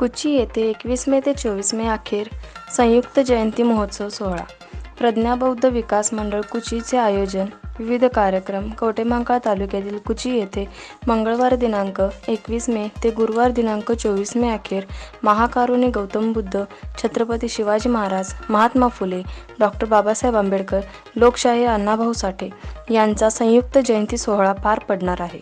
कुची येथे एकवीस मे ते चोवीस मे अखेर संयुक्त जयंती महोत्सव सोहळा. प्रज्ञाबौद्ध विकास मंडळ कुचीचे आयोजन विविध कार्यक्रम कवठेमहांकाळ तालुक्यातील कुची येथे मंगळवार दिनांक एकवीस मे ते गुरुवार दिनांक चोवीस मे अखेर महाकारुणी गौतम बुद्ध छत्रपती शिवाजी महाराज महात्मा फुले डॉक्टर बाबासाहेब आंबेडकर लोकशाही अण्णाभाऊ साठे यांचा संयुक्त जयंती सोहळा पार पडणार आहे.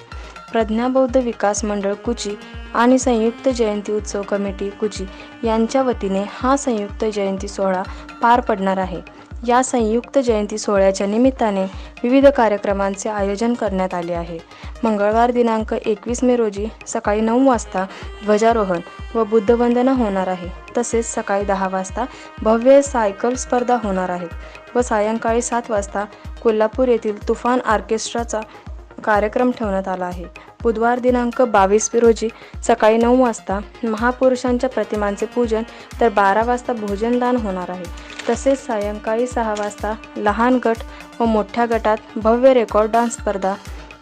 प्रज्ञाबौद्ध विकास मंडळ कुची आणि संयुक्त जयंती उत्सव कमिटी कुची यांच्या वतीने हा संयुक्त जयंती सोहळा पार पडणार आहे. या संयुक्त जयंती सोहळ्याच्या निमित्ताने विविध कार्यक्रमांचे आयोजन करण्यात आले आहे. मंगळवार दिनांक एकवीस मे रोजी सकाळी नऊ वाजता ध्वजारोहण व बुद्धवंदना होणार आहे. तसेच सकाळी दहा वाजता भव्य सायकल स्पर्धा होणार आहे व सायंकाळी सात वाजता कोल्हापूर येथील तुफान ऑर्केस्ट्राचा कार्यक्रम ठेवण्यात आला आहे. बुधवार दिनांक बावीस रोजी सकाळी नऊ वाजता महापुरुषांच्या प्रतिमांचे पूजन तर बारा वाजता भोजनदान होणार आहे. तसेच सायंकाळी सहा वाजता लहान गट व मोठ्या गटात भव्य रेकॉर्ड डान्स स्पर्धा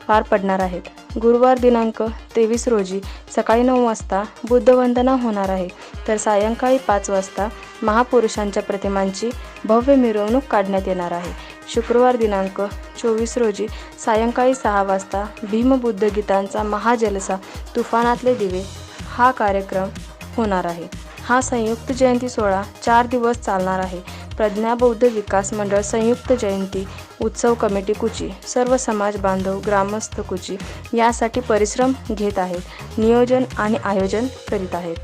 पार पडणार आहेत. गुरुवार दिनांक तेवीस रोजी सकाळी नऊ वाजता बुद्धवंदना होणार आहे. तर सायंकाळी पाच वाजता महापुरुषांच्या प्रतिमांची भव्य मिरवणूक काढण्यात येणार आहे. शुक्रवार दिनांक चोवीस रोजी सायंकाळी सहा वाजता भीमबुद्ध गीतांचा महाजलसा तुफानातले दिवे. हा कार्यक्रम होणार आहे. हा संयुक्त जयंती सोहळा चार दिवस चालणार आहे. प्रज्ञाबौद्ध विकास मंडळ संयुक्त जयंती उत्सव कमिटी कुची सर्व समाज बांधव ग्रामस्थ कुची यासाठी परिश्रम घेत आहेत नियोजन आणि आयोजन करीत आहेत.